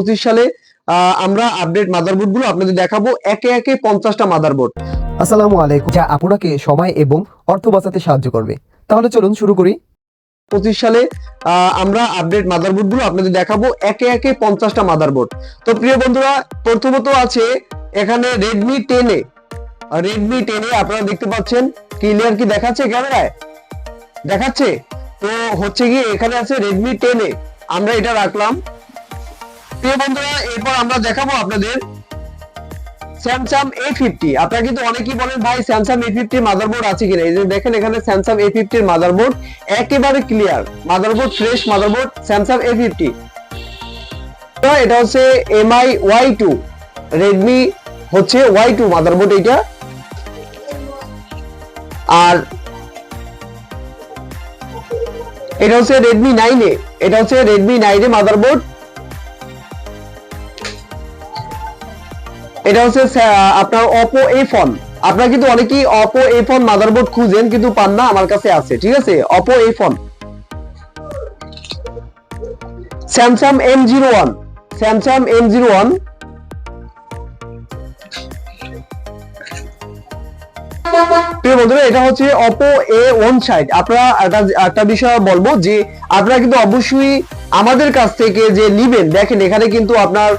পঁচিশ সালে আমরা আপডেট মাদারবোর্ডগুলো আপনাদের দেখাবো। একে একে পঞ্চাশটা মাদারবোর্ড আসসালামু আলাইকুম। যা আপনাকে সময় এবং অর্থ বাঁচাতে সাহায্য করবে। তাহলে চলুন শুরু করি। পঁচিশ সালে আমরা আপডেট মাদারবোর্ডগুলো আপনাদের দেখাবো। একে একে পঞ্চাশটা মাদারবোর্ড তো প্রিয় বন্ধুরা প্রথমত আছে এখানে রেডমি টেনে রেডমি টেনে আপনারা দেখতে পাচ্ছেন ক্লিয়ার কি দেখাচ্ছে ক্যামেরায়? দেখাচ্ছে? তো হচ্ছে কি এখানে আছে রেডমি টেনে আমরা এটা রাখলাম। প্রিয় বন্ধুরা, এরপর আমরা দেখাবো আপনাদের স্যামসাং এ ফিফটি আপনারা কিন্তু অনেকেই বলেন, ভাই স্যামসাং এ ফিফটি মাদারবোর্ড আছে কিনা? এই যে দেখেন, এখানে স্যামসাং এ ফিফটির মাদারবোর্ড একেবারে clear motherboard fresh motherboard Samsung A fifty এটা হচ্ছে এমআই ওয়াই টু রেডমি হচ্ছে ওয়াই টু মাদারবোর্ড এটা আর এটা হচ্ছে রেডমি নাইনে এটা হচ্ছে রেডমি নাইনে মাদারবোর্ড এটা হচ্ছে আপনার অপো এ ফোন আপনারা কিন্তু অনেকেই অপো এ ফোন মাদারবোর্ড খুঁজেন, কিন্তু পান না, আমার কাছে আছে, ঠিক আছে? Oppo A phone Samsung M zero one Samsung M zero one প্রিয় বন্ধুরা, এটা হচ্ছে অপো এ ওয়ান সাইড আপনারা একটা- একটা বিষয় বলব যে, আপনারা কিন্তু অবশ্যই আমাদের কাছ থেকে যে নিবেন, দেখেন এখানে কিন্তু আপনার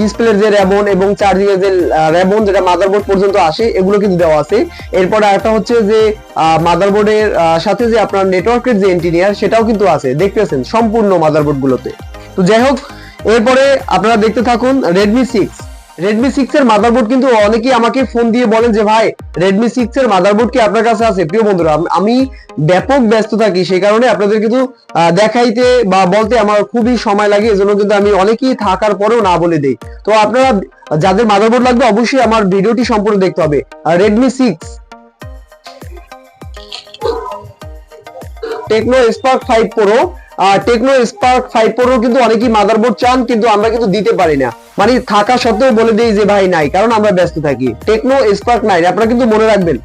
ডিসপ্লের যে র্যাবন এবং চার্জিং এর যে র্যাবন যেটা মাদারবোর্ড পর্যন্ত আসে, এগুলো কিন্তু দেওয়া আছে। এরপর একটা হচ্ছে যে মাদারবোর্ডের সাথে যে আপনার নেটওয়ার্কের যে ইঞ্জিনিয়ার সেটাও কিন্তু আছে। দেখতেছেন, সম্পূর্ণ মাদারবোর্ড গুলোতে। তো যাই হোক, এরপরে আপনারা দেখতে থাকুন রেডমি সিক্স রেডমি সিক্স এর মাদারবোর্ড কিন্তু অনেকেই আমাকে ফোন দিয়ে বলেন যে, ভাই রেডমি সিক্স এর মাদারবোর্ড কি আপনার কাছে আছে? প্রিয় বন্ধুরা, আমি ব্যাপক ব্যস্ত থাকি, সেই কারণে আপনাদের কিন্তু দেখাইতে বা বলতে আমার খুবই সময় লাগে, এজন্য কিন্তু আমি অনেকেই থাকার পরেও না বলে দেই। তো আপনারা যাদের মাদারবোর্ড লাগবে, অবশ্যই আমার ভিডিওটি সম্পূর্ণ দেখতে হবে। Redmi six Tecno Spark five Pro Tecno Spark five Pro কিন্তু অনেকেই মাদারবোর্ড চান, কিন্তু আমরা কিন্তু দিতে পারি না। মানে থাকা সত্ত্বেও বলে দিই যে ভাই নাই, কারণ আমরা ব্যস্ত থাকি। টেকনো স্পার্ক নাইন আপনারা কিন্তু মনে রাখবেন।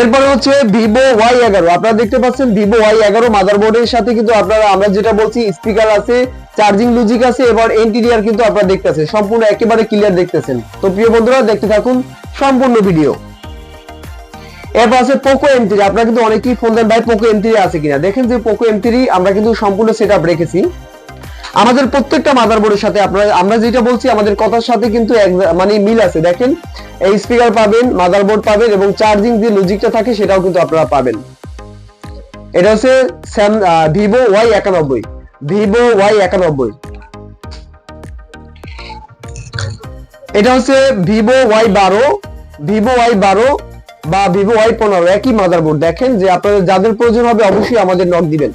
এরপরে হচ্ছে ভিভো ওয়াই এগারো। আপনারা দেখতে পাচ্ছেন ভিভো ওয়াই এগারো মাদারবোর্ডের সাথে কিন্তু আপনারা, আমরা যেটা বলছি স্পিকার আছে চার্জিং লজিক আছে, এবার এনটিডিআর কিন্তু আপনারা দেখতেছেন। সম্পূর্ণ একেবারে ক্লিয়ার দেখতেছেন। তো প্রিয় বন্ধুরা, দেখতে থাকুন সম্পূর্ণ ভিডিও এরপর আছে পোকো এম থ্রি আপনারা কিন্তু অনেকেই ফোন দেন, ভাই পোকো এম থ্রি আছে কিনা? দেখেন যে পোকো এম থ্রি আমরা কিন্তু সম্পূর্ণ সেট রেখেছি। আমাদের প্রত্যেকটা মাদার বোর্ডের সাথে আপনারা, আমরা যেটা বলছি, আমাদের কথার সাথে কিন্তু মানে মিল আছে। দেখেন, এই স্পিকার পাবেন মাদারবোর্ড পাবেন এবং চার্জিং যে লজিকটা থাকে, সেটাও কিন্তু আপনারা পাবেন। এটা হচ্ছে স্যাম ভিভো ওয়াই একানব্বই। ভিভো ওয়াই একানব্বই। এটা হচ্ছে ভিভো ওয়াই বারো ভিভো ওয়াই বারো বা ভিভো ওয়াই পনেরো, একই মাদারবোর্ড দেখেন যে আপনাদের, যাদের প্রয়োজন হবে, অবশ্যই আমাদের নক দিবেন।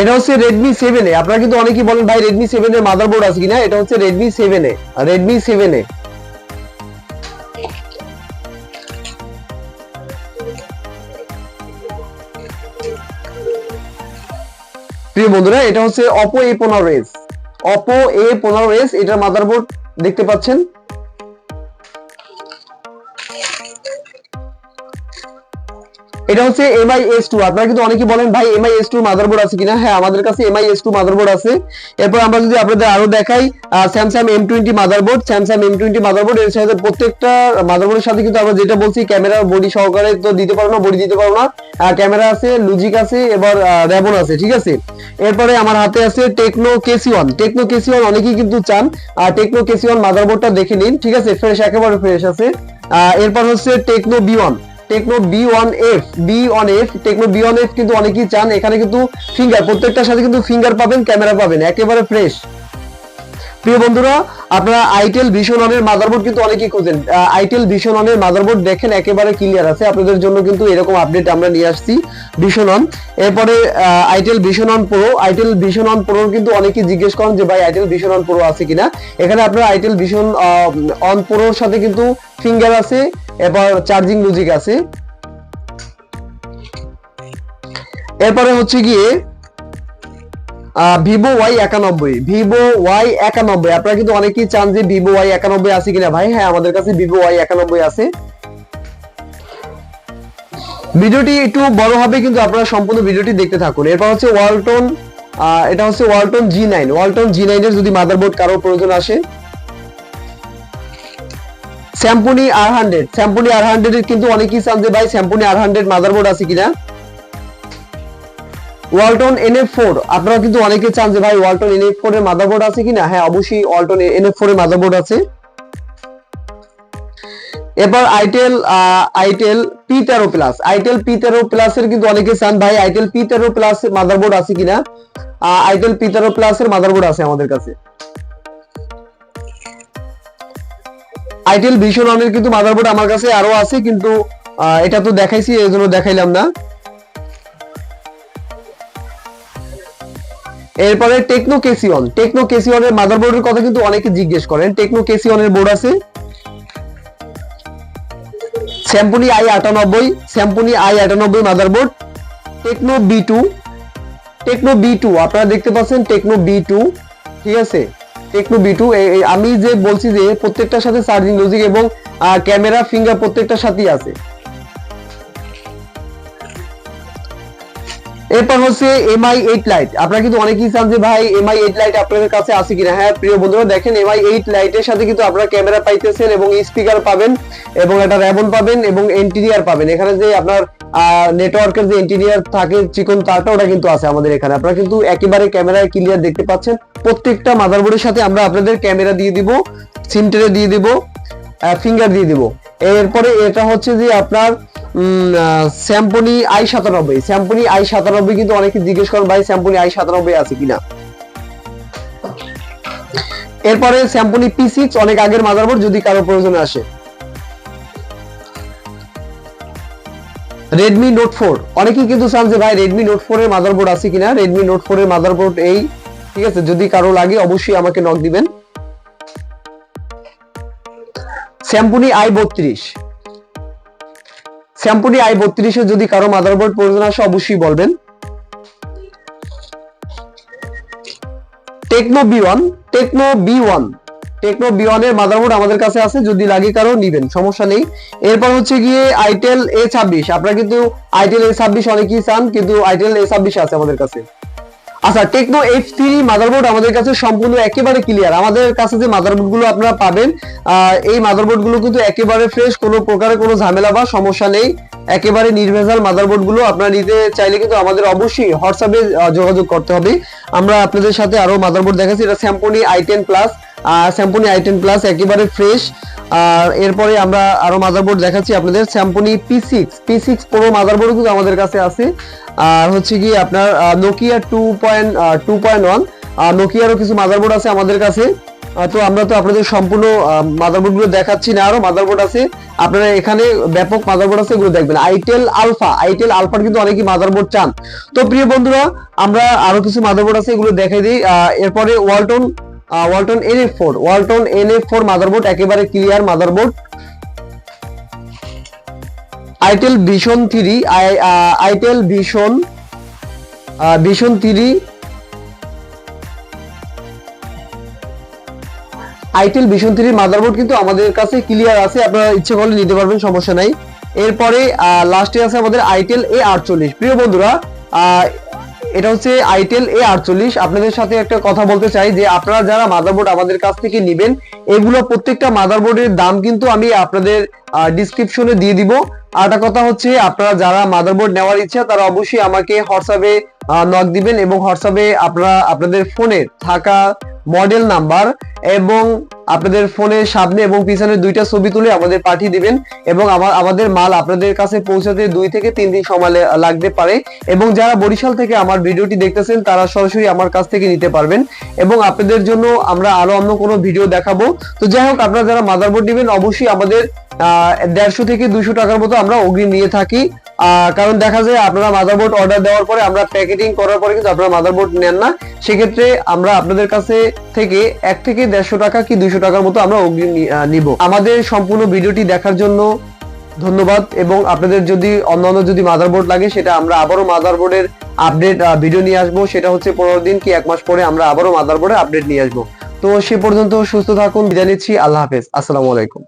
এটা হচ্ছে রেডমি সেভেন এ। আপনারা কিন্তু অনেকেই বলেন, ভাই রেডমি সেভেন এর মাদারবোর্ড আছে কিনা? এটা হচ্ছে Redmi seven A. Redmi seven A. প্রিয় বন্ধুরা, এটা হচ্ছে অপো এ পনেরো এস অপো এ পনেরো এস এটার মাদারবোর্ড দেখতে পাচ্ছেন। এটা হচ্ছে এমআই এস টু আপনারা কিন্তু অনেকে বলেন, ভাই এমআই এস টু মাদারবোর্ড আছে কিনা? হ্যাঁ আমাদের কাছে এমআই এস টু মাদারবোর্ড আছে। এরপর আমরা যদি আপনাদের আরও দেখাই Samsung M twenty motherboard Samsung M twenty motherboard এর সাথে প্রত্যেকটা মাদারবোর্ডের সাথে কিন্তু আমরা যেটা বলছি ক্যামেরা বডি সহকারে তো দিতে পারব না বডি দিতে পারব না। ক্যামেরা আছে লুজিক আছে, এবার র্যাবন আছে, ঠিক আছে? এরপরে আমার হাতে আছে Tecno KC one Tecno KC one অনেকেই কিন্তু চান আর টেকনো কেসি ওয়ান মাদারবোর্ডটা দেখে নিন, ঠিক আছে? ফ্রেশ একেবারে ফ্রেশ আছে। এরপর হচ্ছে Tecno B one Tecno B one F B one F Tecno B one F কিন্তু অনেকেই চান। এখানে কিন্তু ফিঙ্গার প্রত্যেকটার সাথে কিন্তু ফিঙ্গার পাবেন ক্যামেরা পাবেন, একেবারে ফ্রেশ প্রিয় বন্ধুরা, আপনারা আইটেল ভিশন অনের মাদারবোর্ড কিন্তু অনেকেই খুঁজেন। আইটেল ভিশন অনের মাদারবোর্ড দেখেন, একেবারে ক্লিয়ার আছে। আপনাদের জন্য কিন্তু এরকম আপডেট আমরা নিয়ে আসছি ভিশন অন এরপরে itel vision one pro itel vision one pro কিন্তু অনেকেই জিজ্ঞেস করেন যে, ভাই আইটেল ভিশন অন প্রো আছে কিনা? এখানে আপনার আইটেল ভিশন অন প্রোর সাথে কিন্তু ফিঙ্গার আছে। এবার চার্জিং লজিক আছে। এরপরে হচ্ছে গিয়ে ভিভো ওয়াই একানব্বই ভিভো ওয়াই একানব্বই। আপনারা কিন্তু অনেকেই চান যে ভিভো ওয়াই একানব্বই আছে কিনা। ভাই হ্যাঁ আমাদের কাছে ভিভো ওয়াই একানব্বই আছে। ভিডিওটি একটু বড় হবে, কিন্তু আপনারা সম্পূর্ণ ভিডিওটি দেখতে থাকুন। এরপর হচ্ছে ওয়ালটন এটা হচ্ছে Walton G nine Walton G নাইনের যদি মাদারবোর্ড কারোর প্রয়োজন আসে স্যাম্পুনি আর হান্ড্রেড স্যাম্পুনি আর হান্ড্রেড এর কিন্তু অনেকেই চান যে, ভাই স্যাম্পুনি আর হান্ড্রেড মাদারবোর্ড আছে কিনা? ওয়ালটন এনএফ ফোর আপনারা কিন্তু অনেকে চান যে, ভাই ওয়ালটন এনএফ ফোর এর মাদারবোর্ড আছে কিনা? হ্যাঁ অবশ্যই ওয়ালটন এনএফ ফোর এর মাদারবোর্ড আছে। এবার আইটেল আইটেল পি তেরো প্লাস আইটেল পি তেরো প্লাস এর কিন্তু অনেকে চান, ভাই আইটেল পি তেরো প্লাস মাদারবোর্ড আছে কিনা? আইটেল পি তেরো প্লাস এর মাদারবোর্ড আছে আমাদের কাছে। আইটেল ভিশন অনের কিন্তু মাদারবোর্ড আমার কাছে আরও আছে, কিন্তু এটা তো দেখাইছি, এই জন্য দেখাইলাম না। এরপরে টেকনো কেসিয়ন টেকনো কেসিয়নের মাদারবোর্ডের কথা কিন্তু অনেকে জিজ্ঞেস করেন। টেকনো কেসিয়নের বোর্ড আছে। স্যাম্পুনি আই আটানব্বই স্যাম্পুনি আই আটানব্বই motherboard Tecno B two Tecno B two আপনারা দেখতে পাচ্ছেন টেকনো বি টু ঠিক আছে? টেকনো বি টু আমি যে বলছি যে প্রত্যেকটার সাথে চার্জিং লজিক এবং ক্যামেরা ফিঙ্গার প্রত্যেকটার সাথেই আছে। এরপর হচ্ছে এমআই এইট লাইট আপনারা কিন্তু অনেকেই চান যে ভাই এমআই এইট লাইট আপনাদের কাছে আছে কিনা? হ্যাঁ প্রিয় বন্ধুরা, দেখেন এমআই এইট লাইটের সাথে কিন্তু আপনারা ক্যামেরা পাইতেছেন এবং স্পিকার পাবেন এবং একটা র্যাবন পাবেন এবং এন্টিনিয়ার পাবেন। এখানে যে আপনার নেটওয়ার্কের যে এন্টিনিয়ার থাকে চিকন তারটা, ওটা কিন্তু আছে আমাদের এখানে। আপনারা কিন্তু একেবারে ক্যামেরায় ক্লিয়ার দেখতে পাচ্ছেন। প্রত্যেকটা মাদারবোর্ডের সাথে আমরা আপনাদের ক্যামেরা দিয়ে দিব সিমটেরে দিয়ে দিব ফিঙ্গার দিয়ে দিব। এরপরে এটা হচ্ছে যে আপনার স্যাম্পনি আই সাতানব্বই। স্যাম্পনি আই সাতানব্বই কিন্তু অনেকে জিজ্ঞেস করেন, ভাই স্যাম্পনি আই সাতানব্বই আছে কিনা? এরপরে স্যাম্পনি পি সিক্স অনেক আগের মাদারবোর্ড যদি কারও প্রয়োজনে আসে। রেডমি নোট ফোর অনেকেই কিন্তু চান যে, ভাই রেডমি নোট ফোর এর মাদারবোর্ড আছে কিনা? রেডমি নোট ফোর এর মাদারবোর্ড এই, ঠিক আছে, যদি কারও লাগে, অবশ্যই আমাকে নক দিবেন। স্যাম্পুনি আই বত্রিশ। স্যাম্পুনি আই বত্রিশে যদি কারও মাদারবোর্ড প্রয়োজন আসে, অবশ্যই বলবেন। Tecno B one Tecno B one Tecno B ওয়ানের মাদারবোর্ড আমাদের কাছে আছে, যদি লাগে কারও, নিবেন, সমস্যা নেই। এরপর হচ্ছে গিয়ে আইটেল এ ছাব্বিশ, আপনারা কিন্তু আইটেল এ ছাব্বিশ অনেকেই চান, কিন্তু আইটেল এ ছাব্বিশ আছে আমাদের কাছে। আচ্ছা টেকনো এফ থ্রি মাদারবোর্ড আমাদের কাছে সম্পূর্ণ একেবারে ক্লিয়ার আমাদের কাছে যে মাদারবোর্ডগুলো আপনারা পাবেন এই মাদারবোর্ডগুলো কিন্তু একেবারে ফ্রেশ কোনো প্রকারে কোনো ঝামেলা বা সমস্যা নেই। একেবারে নির্ভেজাল মাদারবোর্ডগুলো আপনারা নিতে চাইলে কিন্তু আমাদের অবশ্যই হোয়াটসঅ্যাপে যোগাযোগ করতে হবে। আমরা আপনাদের সাথে আরও মাদারবোর্ড দেখাচ্ছি, এটা Symphony I ten plus Symphony I ten plus, একেবারে ফ্রেশ আর এরপরে আমরা আরও মাদারবোর্ড দেখাচ্ছি আপনাদের Symphony P six P six pro motherboard কিন্তু আমাদের কাছে আছে। আর হচ্ছে কি আপনার Nokia two point two point one নোকিয়ারও কিছু মাদারবোর্ড আছে আমাদের কাছে। তো আমরা তো আপনাদের সম্পূর্ণ মাদারবোর্ডগুলো দেখাচ্ছি না, আরও মাদারবোর্ড আছে। আপনারা এখানে ব্যাপক মাদারবোর্ড আছে, এগুলো দেখবেন। আইটেল আলফা আইটেল আলফার কিন্তু অনেকেই মাদারবোর্ড চান। তো প্রিয় বন্ধুরা, আমরা আরও কিছু মাদারবোর্ড আছে, এগুলো দেখাই দিই। এরপরে Walton Walton N F four Walton N F four motherboard একেবারে clear motherboard itel vision three itel vision vision three itel vision থ্রির মাদারবোর্ড কিন্তু আমাদের কাছে ক্লিয়ার আছে, আপনারা ইচ্ছে করলে নিতে পারবেন, সমস্যা নাই। এরপরে লাস্টে আছে আমাদের আইটেল এ আটচল্লিশ। প্রিয় বন্ধুরা এটা হচ্ছে আইটেল এ আটচল্লিশ। আপনাদের সাথে একটা কথা বলতে চাই যে আপনারা যারা মাদারবোর্ড আমাদের কাছ থেকে নেবেন, এগুলো প্রত্যেকটা মাদারবোর্ডের দাম কিন্তু আমি আপনাদের ডিসক্রিপশনে দিয়ে দিব। আর একটা কথা হচ্ছে, আপনারা যারা মাদারবোর্ড নেওয়ার ইচ্ছা, তারা অবশ্যই আমাকে হোয়াটসঅ্যাপে নক দিবেন এবং হোয়াটসঅ্যাপে আপনারা, আপনাদের ফোনে থাকা মডেল নাম্বার এবং আপনাদের ফোনের সামনে এবং পিছনে দুইটা ছবি তুলে আমাদের পাঠিয়ে দিবেন এবং আমার আমাদের মাল আপনাদের কাছে পৌঁছাতে দুই থেকে তিন দিন সময় লাগতে পারে এবং যারা বরিশাল থেকে আমার ভিডিওটি দেখতেছেন, তারা সরাসরি আমার কাছ থেকে নিতে পারবেন এবং আপনাদের জন্য আমরা আরও অন্য কোনো ভিডিও দেখাবো। তো যাই হোক, আপনারা যারা মাদারবোর্ড নেবেন, অবশ্যই আমাদের দেড়শো থেকে দুশো টাকার মতো আমরা অগ্রিম নিয়ে থাকি। কারণ দেখা যায় আপনারা মাদারবোর্ড অর্ডার দেওয়ার পরে, আমরা প্যাকেটিং করার পরে কিন্তু আপনারা মাদারবোর্ড নেন না। সেক্ষেত্রে আমরা আপনাদের কাছে থেকে এক থেকে দেড়শো টাকা কি দুইশো টাকার মতো আমরা অগ্রিম নিব। আমাদের সম্পূর্ণ ভিডিওটি দেখার জন্য ধন্যবাদ এবং আপনাদের যদি অন্যান্য যদি মাদারবোর্ড লাগে, সেটা আমরা আবারও মাদারবোর্ডের আপডেট ভিডিও নিয়ে আসব। সেটা হচ্ছে পনেরো দিন কি এক মাস পরে আমরা আবারও মাদারবোর্ডের আপডেট নিয়ে আসব। তো সে পর্যন্ত সুস্থ থাকুন, বিদায় নিচ্ছি। আল্লাহ হাফেজ। আসসালামু আলাইকুম।